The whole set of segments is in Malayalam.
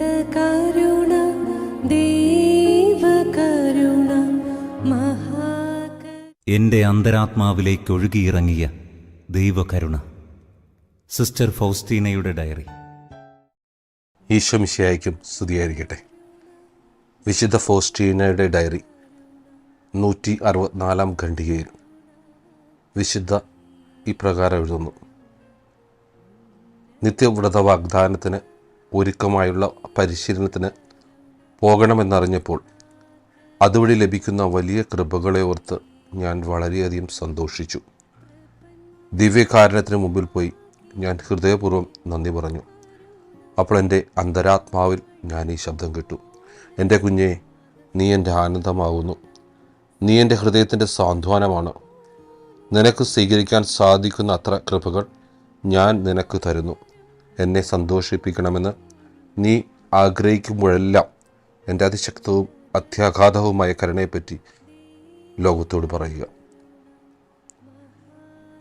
കരുണ ദൈവകരുണ എന്റെ അന്തരാത്മാവിലേക്ക് ഒഴുകിയിറങ്ങിയ ദൈവകരുണ. Sister ഫൗസ്റ്റീനയുടെ diary. ഈശ്വമിശയായിരിക്കും സ്തുതിയായിരിക്കട്ടെ. വിശുദ്ധ ഫോസ്റ്റീനയുടെ ഡയറി നൂറ്റി അറുപത്തിനാലാം ഖണ്ഡികയിൽ വിശുദ്ധ ഇപ്രകാരം എഴുതുന്നു. നിത്യവ്രത വാഗ്ദാനത്തിന് ഒരുക്കമായുള്ള പരിശീലനത്തിന് പോകണമെന്നറിഞ്ഞപ്പോൾ അതുവഴി ലഭിക്കുന്ന വലിയ കൃപകളെ ഓർത്ത് ഞാൻ വളരെയധികം സന്തോഷിച്ചു. ദിവ്യകാരണത്തിന് മുമ്പിൽ പോയി ഞാൻ ഹൃദയപൂർവം നന്ദി പറഞ്ഞു. അപ്പോൾ എന്റെ അന്തരാത്മാവിൽ ഞാൻ ഈ ശബ്ദം കേട്ടു. എന്റെ കുഞ്ഞെ നീ എന്റെ ആനന്ദമാകുന്നു. നീ എന്റെ ഹൃദയത്തിന്റെ സാന്ത്വനമാണ്. നിനക്ക് സ്വീകരിക്കാൻ സാധിക്കുന്ന അത്ര കൃപകൾ ഞാൻ നിനക്ക് തരുന്നു. എന്നെ സന്തോഷിപ്പിക്കണമെന്ന് നീ ആഗ്രഹിക്കുമ്പോഴെല്ലാം എന്റെ അതിശക്തവും അത്യാഘാതവുമായ കരുണയെപ്പറ്റി ലോകത്തോട് പറയുക.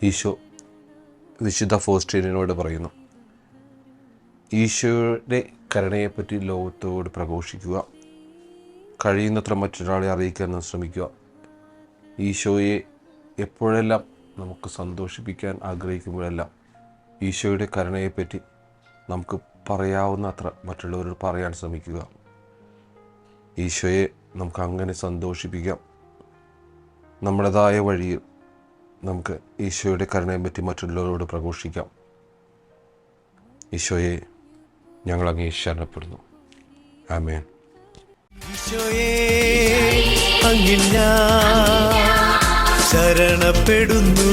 ഈശോ വിശുദ്ധ ഫോസ്റ്റീനോട് പറയുന്നു ഈശോയുടെ കരുണയെപ്പറ്റി ലോകത്തോട് പ്രഘോഷിക്കുക കഴിയുന്നത്ര മറ്റൊരാളെ അറിയിക്കാൻ ശ്രമിക്കുക. ഈശോയെ എപ്പോഴെല്ലാം നമുക്ക് സന്തോഷിപ്പിക്കാൻ ആഗ്രഹിക്കുമ്പോഴെല്ലാം ഈശോയുടെ കരുണയെപ്പറ്റി നമുക്ക് പറയാവുന്ന അത്ര മറ്റുള്ളവരോട് പറയാൻ ശ്രമിക്കുക. ഈശോയെ നമുക്ക് അങ്ങനെ സന്തോഷിപ്പിക്കാം. നമ്മുടേതായ വഴിയിൽ നമുക്ക് ഈശോയുടെ കരുണയെ പറ്റി മറ്റുള്ളവരോട് പ്രഘോഷിക്കാം. ഈശോയെ ഞങ്ങൾ അങ്ങേ ശരണപ്പെടുന്നു ആമേൻ. ഈശോയേ ശരണപ്പെടുന്നു.